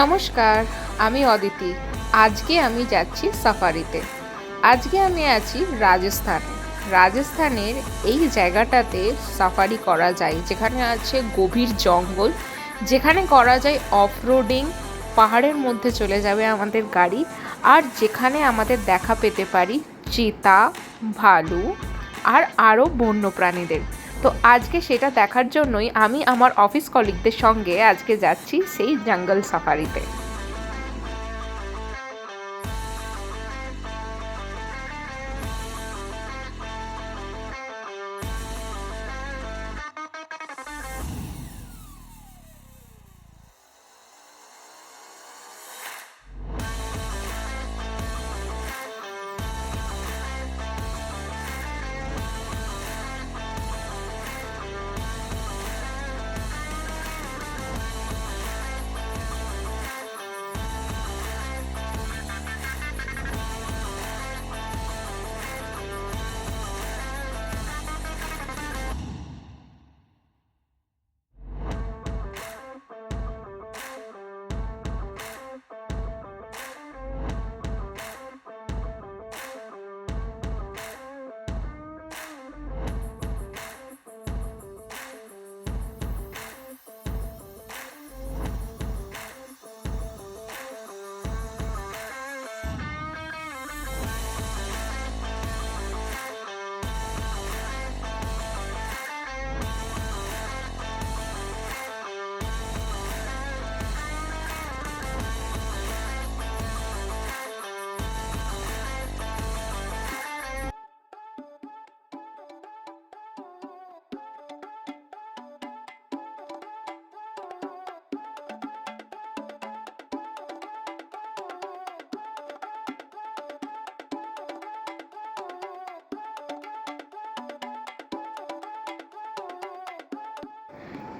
নমস্কার, আমি অদিতি। আজকে আমি যাচ্ছি সাফারিতে। আজকে আমি আছি রাজস্থান। রাজস্থানের এই জায়গাটাতে সাফারি করা যায়, যেখানে আছে গভীর জঙ্গল, যেখানে করা যায় অফ রোডিং পাহাড়ের মধ্যে চলে যাবে আমাদের গাড়ি, আর যেখানে আমাদের দেখা পেতে পারি চিতা, ভালু, আর আরও বন্য প্রাণীদের তো আজকে সেটা দেখার জন্যই আমি আমার অফিস কলিগদের সঙ্গে আজকে যাচ্ছি সেই জঙ্গল সাফারিতে।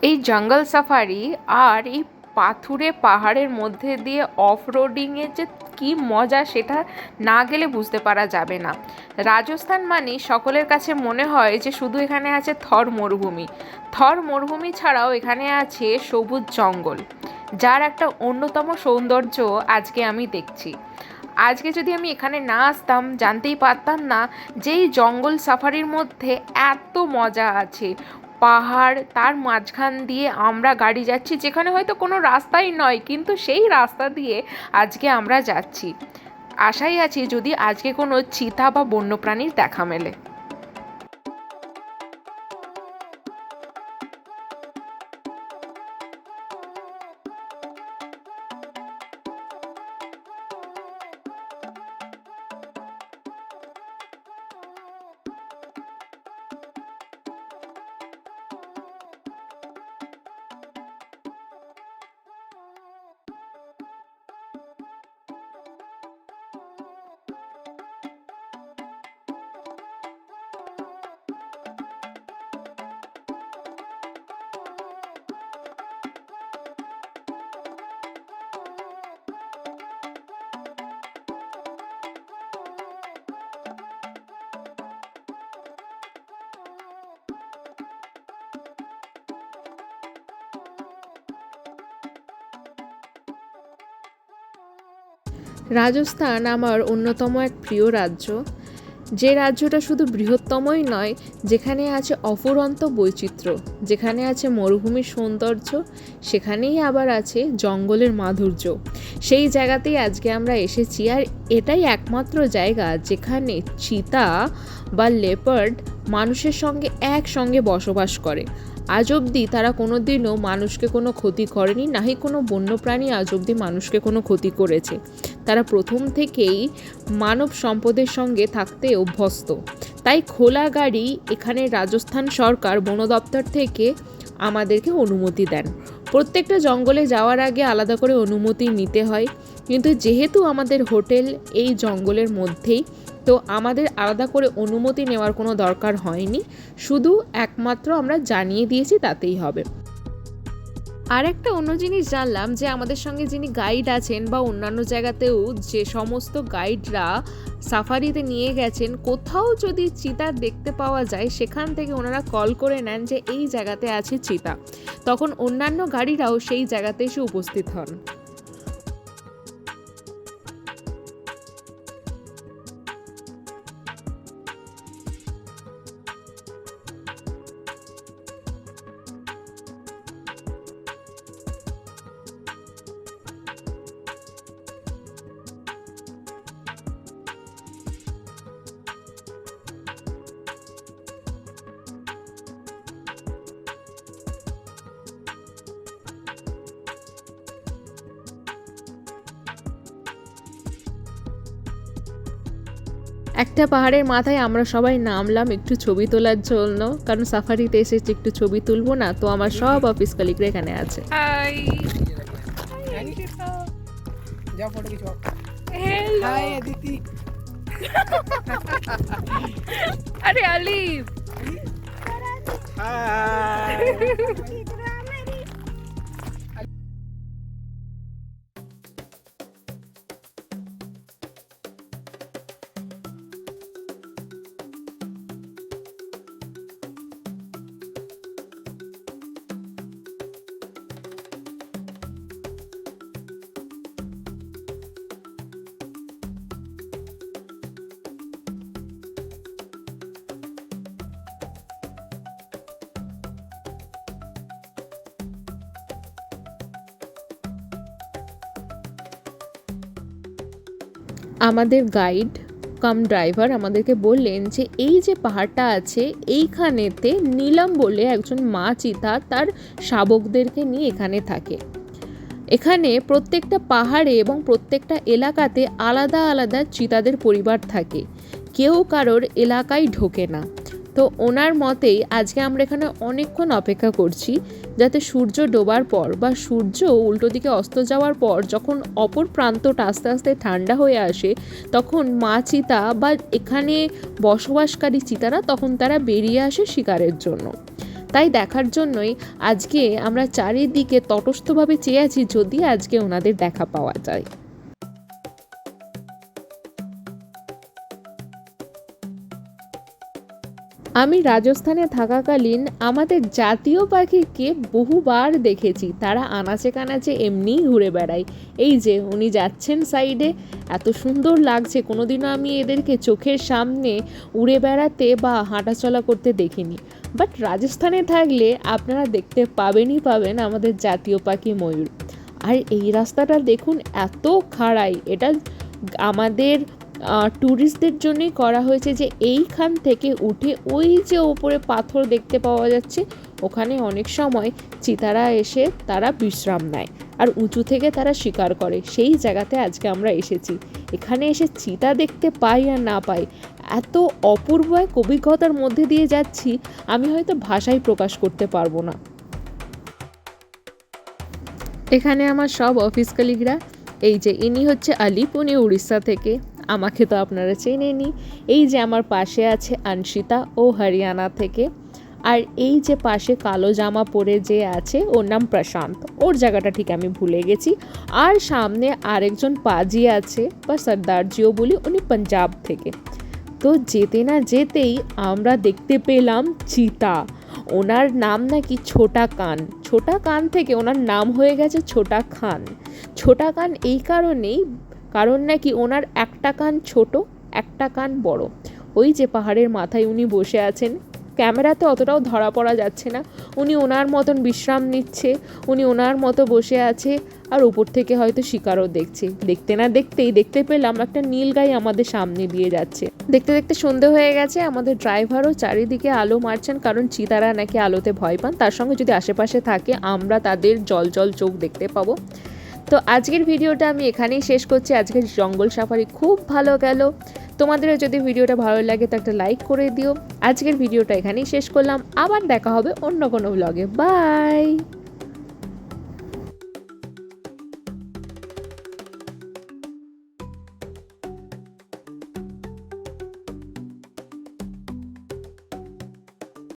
এই জঙ্গল সাফারি আর এই পাথুরে পাহাড়ের মধ্যে দিয়ে অফ রোডিংয়ের যে কী মজা সেটা না গেলে বুঝতে পারা যাবে না। রাজস্থান মানে সকলের কাছে মনে হয় যে শুধু এখানে আছে থর মরুভূমি। থর মরুভূমি ছাড়াও এখানে আছে সবুজ জঙ্গল, যার একটা অন্যতম সৌন্দর্য আজকে আমি দেখছি। আজকে যদি আমি এখানে না আসতাম, জানতেই পারতাম না যে এই জঙ্গল সাফারির মধ্যে এত মজা আছে। পাহাড় তার মাঝখান দিয়ে আমরা গাড়ি যাচ্ছি, যেখানে হয়তো কোনো রাস্তাই নয়, কিন্তু সেই রাস্তা দিয়ে আজকে আমরা যাচ্ছি। আশাই আছি যদি আজকে কোনো চিতা বা বন্যপ্রাণীর দেখা মেলে। রাজস্থান আমার অন্যতম এক প্রিয় রাজ্য। যে রাজ্যটা শুধু বৃহত্তমই নয়, যেখানে আছে অফুরন্ত বৈচিত্র্য, যেখানে আছে মরুভূমির সৌন্দর্য, সেখানেই আবার আছে জঙ্গলের মাধুর্য। সেই জায়গাতেই আজকে আমরা এসেছি, আর এটাই একমাত্র জায়গা যেখানে চিতা বা লেপার্ড মানুষের সঙ্গে একসঙ্গে বসবাস করে। আজ অবধি তারা কোনো দিনও মানুষকে কোনো ক্ষতি করেনি, নাহি কোনো বন্যপ্রাণী আজ অবধি মানুষকে কোনো ক্ষতি করেছে। তারা প্রথম থেকেই মানব সম্পদের সঙ্গে থাকতে অভ্যস্ত। তাই খোলা গাড়ি এখানে রাজস্থান সরকার বন দপ্তর থেকে আমাদেরকে অনুমতি দেন। প্রত্যেকটা জঙ্গলে যাওয়ার আগে আলাদা করে অনুমতি নিতে হয়। কিন্তু যেহেতু আমাদের হোটেল এই জঙ্গলের মধ্যেই, তো আমাদের আলাদা করে অনুমতি নেওয়ার কোনো দরকার হয়নি। শুধু একমাত্র আমরা জানিয়ে দিয়েছি তাতেই হবে। আর একটা অন্য জিনিস জানলাম যে আমাদের সঙ্গে যিনি গাইড আছেন বা অন্যান্য জায়গাতেও যে সমস্ত গাইডরা সাফারিতে নিয়ে গেছেন, কোথাও যদি চিতা দেখতে পাওয়া যায়, সেখান থেকে ওনারা কল করে নেন যে এই জায়গাতে আছে চিতা। তখন অন্যান্য গাড়িরাও সেই জায়গাতে এসে উপস্থিত হন। একটা পাহাড়ের মাথায় আমরা সবাই নামলাম একটু ছবি তোলার জন্য কারণ সাফারিতে এসেছি একটু ছবি তুলবো না তো আমার সব অফিস কলিগরা এখানে আছে। হাই যাও ফটো কিছু হ্যালো হাই অদিতি আরে আলিফ। আমাদের গাইড কাম ড্রাইভার আমাদেরকে বললেন যে, এই যে পাহাড়টা আছে, এইখানেতে নীলম বলে একজন মা চিতা তার শাবকদেরকে নিয়ে এখানে থাকে। এখানে প্রত্যেকটা পাহাড়ে এবং প্রত্যেকটা এলাকাতে আলাদা আলাদা চিতাদের পরিবার থাকে। কেউ কারোর এলাকায় ঢোকে না। তো ওনার মতেই আজকে আমরা এখানে অনেকক্ষণ অপেক্ষা করছি যাতে সূর্য ডোবার পর বা সূর্য উল্টো দিকে অস্ত যাওয়ার পর যখন অপর প্রান্তটা আস্তে আস্তে ঠান্ডা হয়ে আসে, তখন মা চিতা বা এখানে বসবাসকারী চিতারা তখন তারা বেরিয়ে আসে শিকারের জন্য। তাই দেখার জন্যই আজকে আমরা চারিদিকে তটস্থভাবে চেয়ে আছি যদি আজকে ওনাদের দেখা পাওয়া যায়। আমি রাজস্থানে থাকাকালীন আমাদের জাতীয় পাখিকে বহুবার দেখেছি। তারা আনাচে কানাচে এমনিই ঘুরে বেড়ায়। এই যে, উনি যাচ্ছেন সাইডে। এত সুন্দর লাগছে, কোনোদিনও আমি এদেরকে চোখের সামনে উড়ে বেড়াতে বা হাঁটাচলা করতে দেখিনি। বাট রাজস্থানে থাকলে আপনারা দেখতে পাবেনই পাবেন আমাদের জাতীয় পাখি ময়ূর। আর এই রাস্তাটা দেখুন, এত খাড়াই। এটা আমাদের ট্যুরিস্টদের জন্যই করা হয়েছে যে এইখান থেকে উঠে ওই যে ওপরে পাথর দেখতে পাওয়া যাচ্ছে, ওখানে অনেক সময় চিতারা এসে তারা বিশ্রাম নেয় আর উঁচু থেকে তারা শিকার করে। সেই জায়গাতে আজকে আমরা এসেছি। এখানে এসে চিতা দেখতে পাই আর না পাই, এত অপূর্ব এক অভিজ্ঞতার মধ্যে দিয়ে যাচ্ছি, আমি হয়তো ভাষায় প্রকাশ করতে পারব না। এখানে আমার সব অফিস কলিগরা এই যে ইনি হচ্ছে আলিপ উনি উড়িষ্যা থেকে। আমাকে তো আপনারা চেনেনি এই যে আমার পাশে আছে আনশিতা ও হরিয়ানা থেকে। আর এই যে পাশে কালো জামা পরে যে আছে, ওর নাম প্রশান্ত। ওর জায়গাটা ঠিক আমি ভুলে গেছি। আর সামনে আরেকজন পাজি আছে, বা সর্দারজিও বলি উনি পাঞ্জাব থেকে। তো যেতে না যেতেই আমরা দেখতে পেলাম চিতা। ওনার নাম নাকি ছোটা কান। ছোটা কান থেকে ওনার নাম হয়ে গেছে ছোটা খান। ছোটা কান এই কারণেই কারণ নাকি ওনার একটা কান ছোট, একটা কান বড়। ওই যে পাহাড়ের মাথায় উনি বসে আছেন। ক্যামেরাতে অতটাও ধরা পড়া যাচ্ছে না। উনি ওনার মতন বিশ্রাম নিচ্ছে, উনি ওনার মতো বসে আছে, আর উপর থেকে হয়তো শিকারও দেখছে। দেখতে না দেখতেই দেখতে পেলাম একটা নীল গাই আমাদের সামনে দিয়ে যাচ্ছে। দেখতে দেখতে সন্ধে হয়ে গেছে, আমাদের ড্রাইভারও চারিদিকে আলো মারছেন, কারণ চিতারা নাকি আলোতে ভয় পান। তার সঙ্গে যদি আশেপাশে থাকে, আমরা তাদের জল জল চোখ দেখতে পাবো। তো আজকের ভিডিওটা আমি এখানেই শেষ করছি। আজকের জঙ্গল সাফারি খুব ভালো গেল। তোমাদেরও যদি ভিডিওটা ভালো লাগে তো একটা লাইক করে দিও। আজকের ভিডিওটা এখানেই শেষ করলাম। আবার দেখা হবে অন্য কোনো ব্লগে বাই